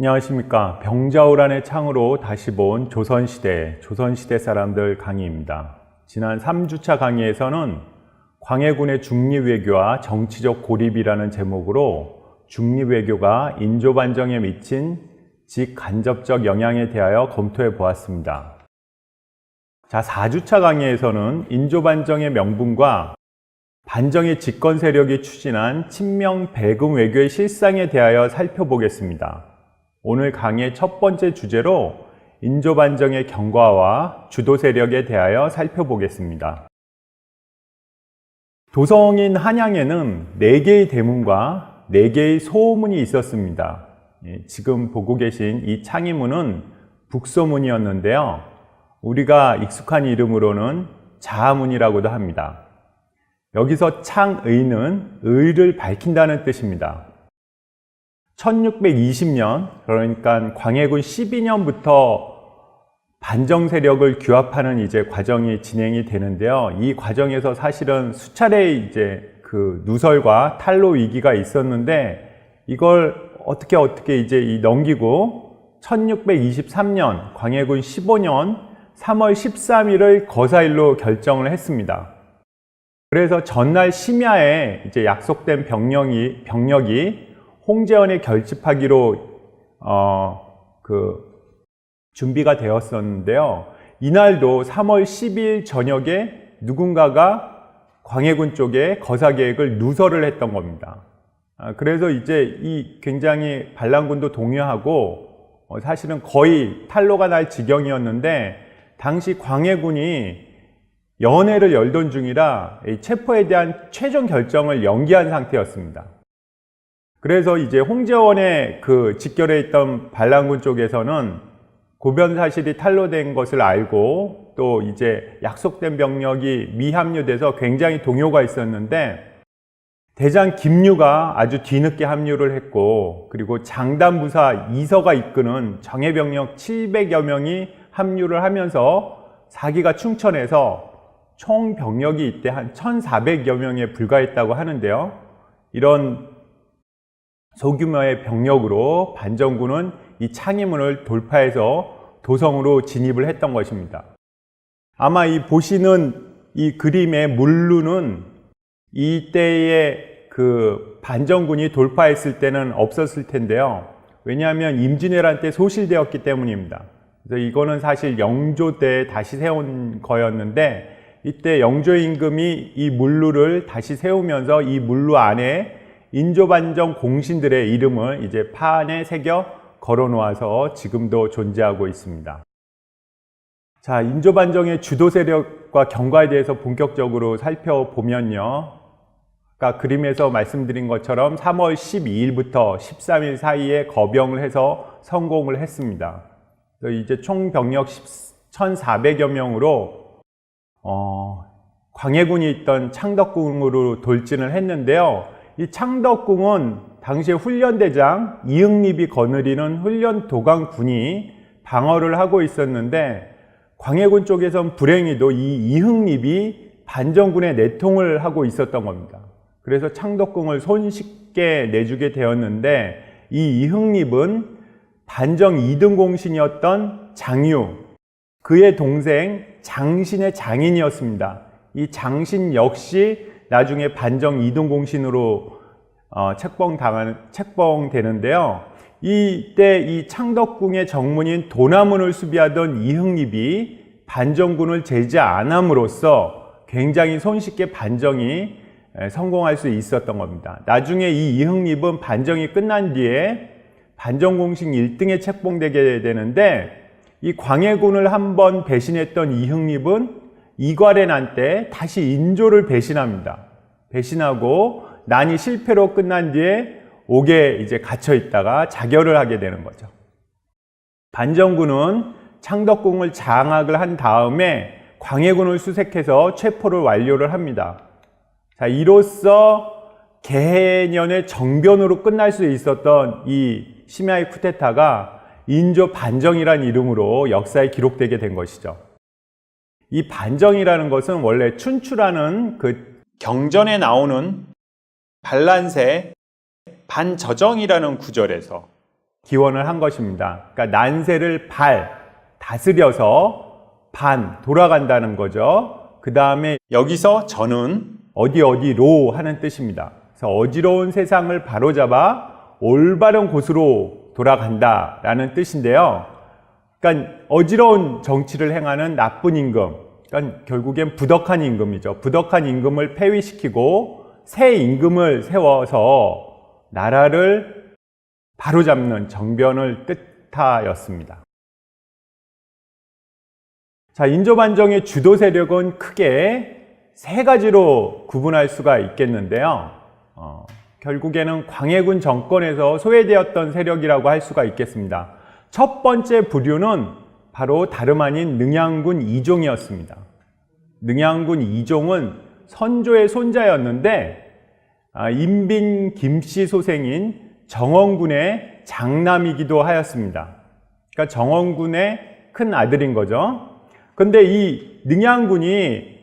안녕하십니까. 병자호란의 창으로 다시 본 조선시대, 조선시대 사람들 강의입니다. 지난 3주차 강의에서는 광해군의 중립외교와 정치적 고립이라는 제목으로 중립외교가 인조반정에 미친 직간접적 영향에 대하여 검토해 보았습니다. 자, 4주차 강의에서는 인조반정의 명분과 반정의 집권 세력이 추진한 친명 배금 외교의 실상에 대하여 살펴보겠습니다. 오늘 강의 첫 번째 주제로 인조반정의 경과와 주도 세력에 대하여 살펴보겠습니다. 도성인 한양에는 4개의 대문과 4개의 소문이 있었습니다. 예, 지금 보고 계신 이 창의문은 북소문이었는데요. 우리가 익숙한 이름으로는 자하문이라고도 합니다. 여기서 창의는 의를 밝힌다는 뜻입니다. 1620년, 그러니까 광해군 12년부터 반정 세력을 규합하는 이제 과정이 진행이 되는데요. 이 과정에서 사실은 수차례 이제 그 누설과 탈로 위기가 있었는데 이걸 어떻게 어떻게 이제 이 넘기고 1623년 광해군 15년 3월 13일을 거사일로 결정을 했습니다. 그래서 전날 심야에 이제 약속된 병력이 병력이 홍제원에 결집하기로 어 그 준비가 되었었는데요. 이날도 3월 10일 저녁에 누군가가 광해군 쪽에 거사 계획을 누설을 했던 겁니다. 아, 그래서 이제 이 굉장히 반란군도 동요하고 어, 사실은 거의 탈로가 날 지경이었는데 당시 광해군이 연회를 열던 중이라 이 체포에 대한 최종 결정을 연기한 상태였습니다. 그래서 이제 홍제원에 그 직결해 있던 반란군 쪽에서는 고변 사실이 탄로된 것을 알고 또 이제 약속된 병력이 미합류돼서 굉장히 동요가 있었는데 대장 김유가 아주 뒤늦게 합류를 했고 그리고 장단부사 이서가 이끄는 정예병력 700여 명이 합류를 하면서 사기가 충천해서 총 병력이 이때 한 1,400여 명에 불과했다고 하는데요. 이런 소규모의 병력으로 반정군은 이 창의문을 돌파해서 도성으로 진입을 했던 것입니다. 아마 이 보시는 이 그림의 물루는 이때의 그 반정군이 돌파했을 때는 없었을 텐데요. 왜냐하면 임진왜란 때 소실되었기 때문입니다. 그래서 이거는 사실 영조 때 다시 세운 거였는데 이때 영조 임금이 이 물루를 다시 세우면서 이 물루 안에 인조반정 공신들의 이름을 이제 판에 새겨 걸어 놓아서 지금도 존재하고 있습니다. 자, 인조반정의 주도 세력과 경과에 대해서 본격적으로 살펴보면요. 아까 그림에서 말씀드린 것처럼 3월 12일부터 13일 사이에 거병을 해서 성공을 했습니다. 이제 총 병력 1,400여 명으로 어, 광해군이 있던 창덕궁으로 돌진을 했는데요. 이 창덕궁은 당시에 훈련대장 이응립이 거느리는 훈련 도강군이 방어를 하고 있었는데 광해군 쪽에선 불행히도 이 이응립이 반정군의 내통을 하고 있었던 겁니다. 그래서 창덕궁을 손쉽게 내주게 되었는데 이 이응립은 반정 2등 공신이었던 장유, 그의 동생 장신의 장인이었습니다. 이 장신 역시 나중에 반정 2등 공신으로 어, 책봉 당하는 책봉 되는데요. 이때 이 창덕궁의 정문인 도나문을 수비하던 이흥립이 반정군을 제지 않음으로써 굉장히 손쉽게 반정이 성공할 수 있었던 겁니다. 나중에 이 이흥립은 반정이 끝난 뒤에 반정공식 1등에 책봉되게 되는데 이 광해군을 한번 배신했던 이흥립은 이괄의 난 때 다시 인조를 배신합니다. 배신하고 난이 실패로 끝난 뒤에 옥에 이제 갇혀 있다가 자결을 하게 되는 거죠. 반정군은 창덕궁을 장악을 한 다음에 광해군을 수색해서 체포를 완료를 합니다. 자, 이로써 개년의 정변으로 끝날 수 있었던 이 심야의 쿠데타가 인조 반정이란 이름으로 역사에 기록되게 된 것이죠. 이 반정이라는 것은 원래 춘추라는 그 경전에 나오는 반란세 반저정이라는 구절에서 기원을 한 것입니다. 그러니까 난세를 발, 다스려서 반, 돌아간다는 거죠. 그 다음에 여기서 저는 어디 어디로 하는 뜻입니다. 그래서 어지러운 세상을 바로잡아 올바른 곳으로 돌아간다라는 뜻인데요. 그러니까 어지러운 정치를 행하는 나쁜 임금, 그러니까 결국엔 부덕한 임금이죠. 부덕한 임금을 폐위시키고 새 임금을 세워서 나라를 바로잡는 정변을 뜻하였습니다. 자, 인조반정의 주도 세력은 크게 세 가지로 구분할 수가 있겠는데요. 어, 결국에는 광해군 정권에서 소외되었던 세력이라고 할 수가 있겠습니다. 첫 번째 부류는 바로 다름 아닌 능양군 이종이었습니다. 능양군 이종은 선조의 손자였는데 아, 인빈 김씨 소생인 정원군의 장남이기도 하였습니다. 그러니까 정원군의 큰 아들인 거죠. 근데 이 능양군이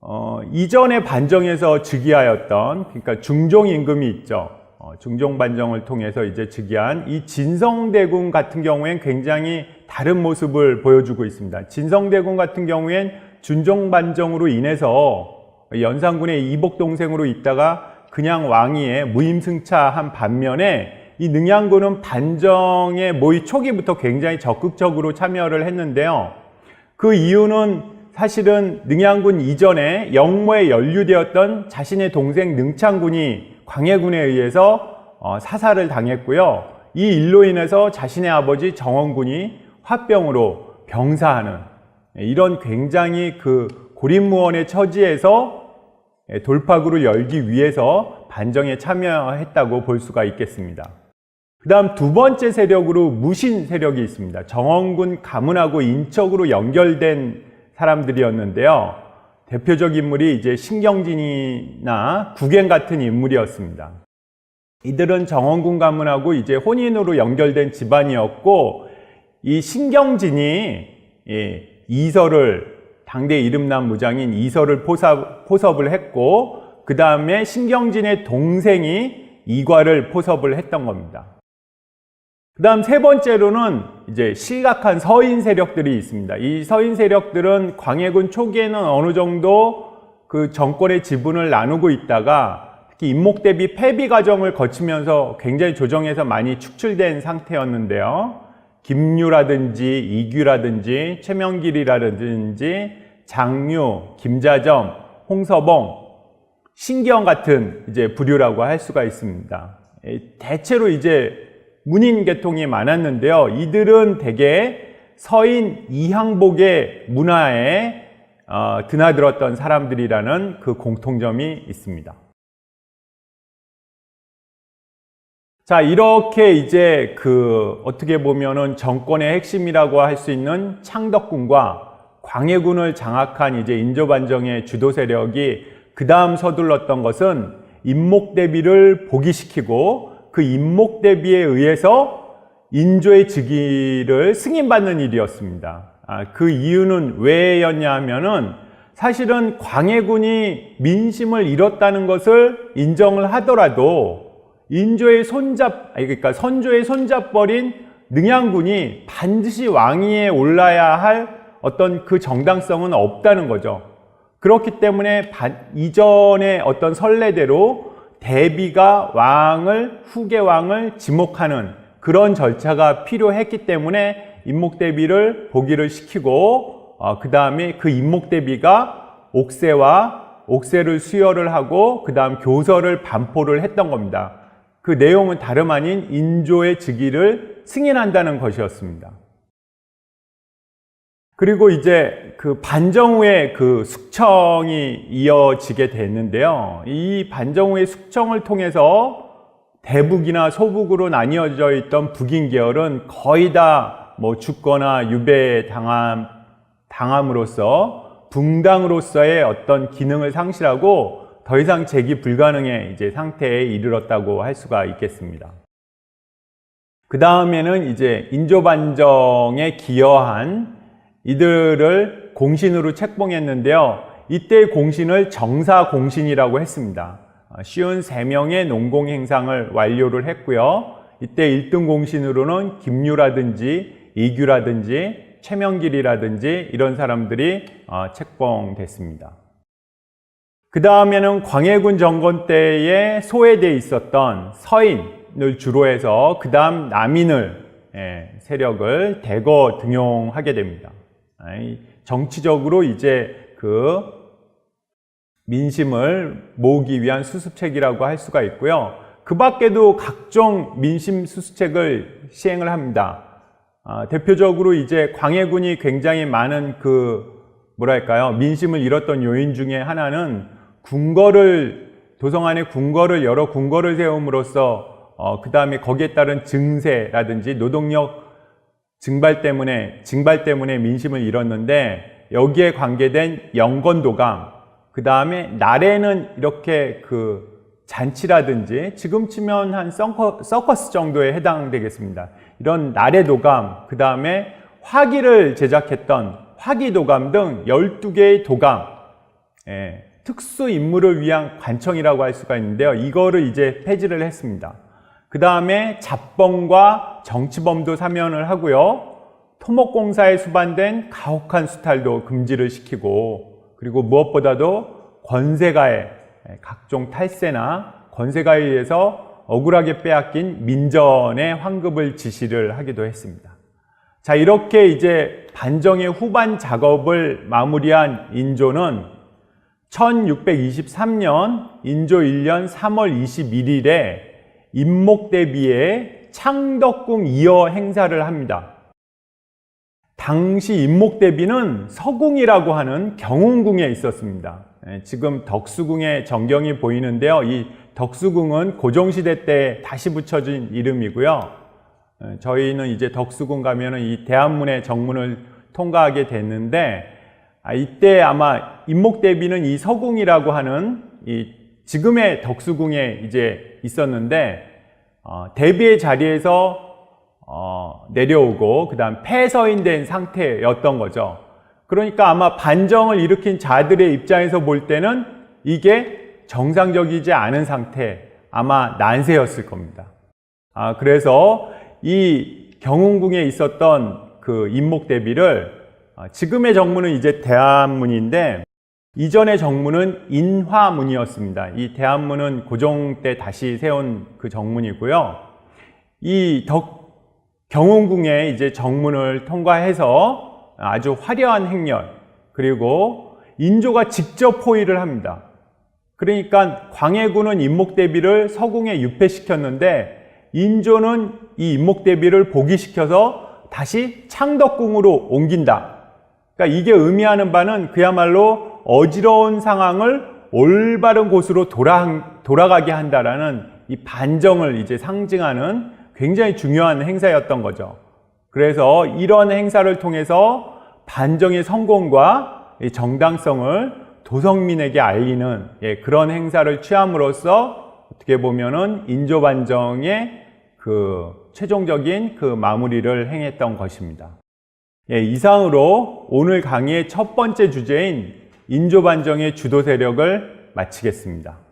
어, 이전의 반정에서 즉위하였던 그러니까 중종 임금이 있죠. 어, 중종 반정을 통해서 이제 즉위한 이 진성대군 같은 경우엔 굉장히 다른 모습을 보여주고 있습니다. 진성대군 같은 경우엔 준종 반정으로 인해서 연산군의 이복 동생으로 있다가 그냥 왕위에 무임승차한 반면에 이 능양군은 반정의 모의 초기부터 굉장히 적극적으로 참여를 했는데요. 그 이유는 사실은 능양군 이전에 영모에 연루되었던 자신의 동생 능창군이 광해군에 의해서 어, 사살을 당했고요. 이 일로 인해서 자신의 아버지 정원군이 화병으로 병사하는 이런 굉장히 그 고립무원의 처지에서 돌파구를 열기 위해서 반정에 참여했다고 볼 수가 있겠습니다. 그 다음 두 번째 세력으로 무신 세력이 있습니다. 정원군 가문하고 인척으로 연결된 사람들이었는데요. 대표적 인물이 이제 신경진이나 국행 같은 인물이었습니다. 이들은 정원군 가문하고 이제 혼인으로 연결된 집안이었고, 이 신경진이 이설을 당대 이름난 무장인 이설을 포섭, 포섭 을 했고, 그 다음에 신경진의 동생이 이과를 포섭을 했던 겁니다. 그 다음 세 번째로는 이제 실각한 서인 세력들이 있습니다. 이 서인 세력들은 광해군 초기에는 어느 정도 그 정권의 지분을 나누고 있다가 특히 임목 대비 폐비 과정을 거치면서 굉장히 조정해서 많이 축출된 상태였는데요. 김유라든지 이규라든지 최명길이라든지 장유, 김자점, 홍서봉, 신기영 같은 이제 부류라고 할 수가 있습니다. 대체로 이제 문인 계통이 많았는데요. 이들은 대개 서인 이항복의 문화에 어, 드나들었던 사람들이라는 그 공통점이 있습니다. 자, 이렇게 이제 그 어떻게 보면은 정권의 핵심이라고 할 수 있는 창덕군과 광해군을 장악한 이제 인조반정의 주도 세력이 그 다음 서둘렀던 것은 임목 대비를 보기시키고 그 임목 대비에 의해서 인조의 즉위를 승인받는 일이었습니다. 아, 그 이유는 왜였냐 하면은 사실은 광해군이 민심을 잃었다는 것을 인정을 하더라도 인조의 손잡, 그러니까 선조의 손잡버린 능양군이 반드시 왕위에 올라야 할 어떤 그 정당성은 없다는 거죠. 그렇기 때문에 이전의 어떤 선례대로 대비가 왕을 후계 왕을 지목하는 그런 절차가 필요했기 때문에 임목 대비를 보기를 시키고 어, 그 다음에 그 임목 대비가 옥세와 옥세를 수여를 하고 그 다음 교서를 반포를 했던 겁니다. 그 내용은 다름 아닌 인조의 즉위를 승인한다는 것이었습니다. 그리고 이제 그 반정 후에 그 숙청이 이어지게 됐는데요. 이 반정 후의 숙청을 통해서 대북이나 소북으로 나뉘어져 있던 북인 계열은 거의 다 뭐 죽거나 유배 당함, 당함으로써 붕당으로서의 어떤 기능을 상실하고 더 이상 재기 불가능의 이제 상태에 이르렀다고 할 수가 있겠습니다. 그 다음에는 이제 인조반정에 기여한 이들을 공신으로 책봉했는데요. 이때 공신을 정사 공신이라고 했습니다. 쉬운 3명의 농공 행상을 완료를 했고요. 이때 1등 공신으로는 김유라든지 이규라든지 최명길이라든지 이런 사람들이 어, 책봉됐습니다. 그 다음에는 광해군 정권 때에 소외되어 있었던 서인을 주로 해서 그 다음 남인을 예, 세력을 대거 등용하게 됩니다. 정치적으로 이제 그 민심을 모으기 위한 수습책이라고 할 수가 있고요. 그 밖에도 각종 민심 수습책을 시행을 합니다. 아, 대표적으로 이제 광해군이 굉장히 많은 그 뭐랄까요 민심을 잃었던 요인 중에 하나는 궁궐을 도성 안에 궁궐을 여러 궁궐을 세움으로써 어, 그 다음에 거기에 따른 증세라든지 노동력 증발 때문에 증발 때문에 민심을 잃었는데 여기에 관계된 영건도감 그 다음에 날에는 이렇게 그 잔치라든지 지금 치면 한 서커, 서커 스 정도에 해당되겠습니다. 이런 날의 도감, 그 다음에 화기를 제작했던 화기도감 등 12개의 도감, 예, 특수 임무를 위한 관청이라고 할 수가 있는데요. 이거를 이제 폐지를 했습니다. 그 다음에 잡범과 정치범도 사면을 하고요. 토목공사에 수반된 가혹한 수탈도 금지를 시키고 그리고 무엇보다도 권세가의 각종 탈세나 권세가에 의해서 억울하게 빼앗긴 민전의 환급을 지시를 하기도 했습니다. 자, 이렇게 이제 반정의 후반 작업을 마무리한 인조는 1623년 인조 1년 3월 21일에 임목 대비에 창덕궁 이어 행사를 합니다. 당시 임목 대비는 서궁이라고 하는 경운궁에 있었습니다. 예, 지금 덕수궁의 전경이 보이는데요. 이 덕수궁은 고종시대 때 다시 붙여진 이름이고요. 예, 저희는 이제 덕수궁 가면은 이 대한문의 정문을 통과하게 됐는데, 아, 이때 아마 임목대비는 이 서궁이라고 하는 이 지금의 덕수궁에 이제 있었는데, 어, 대비의 자리에서 어, 내려오고, 그 다음 폐서인된 상태였던 거죠. 그러니까 아마 반정을 일으킨 자들의 입장에서 볼 때는 이게 정상적이지 않은 상태, 아마 난세였을 겁니다. 아, 그래서 이 경운궁에 있었던 그 인목 대비를 아, 지금의 정문은 이제 대한문인데 이전의 정문은 인화문이었습니다. 이 대한문은 고종 때 다시 세운 그 정문이고요. 이 덕, 경운궁에 이제 정문을 통과해서 아주 화려한 행렬 그리고 인조가 직접 포위를 합니다. 그러니까 광해군은 인목대비를 서궁에 유폐시켰는데 인조는 이 인목대비를 복위시켜서 다시 창덕궁으로 옮긴다. 그러니까 이게 의미하는 바는 그야말로 어지러운 상황을 올바른 곳으로 돌아, 돌아가게 한다라는 이 반정을 이제 상징하는 굉장히 중요한 행사였던 거죠. 그래서 이런 행사를 통해서 반정의 성공과 정당성을 도성민에게 알리는 예, 그런 행사를 취함으로써 어떻게 보면은 인조반정의 그 최종적인 그 마무리를 행했던 것입니다. 예, 이상으로 오늘 강의의 첫 번째 주제인 인조반정의 주도 세력을 마치겠습니다.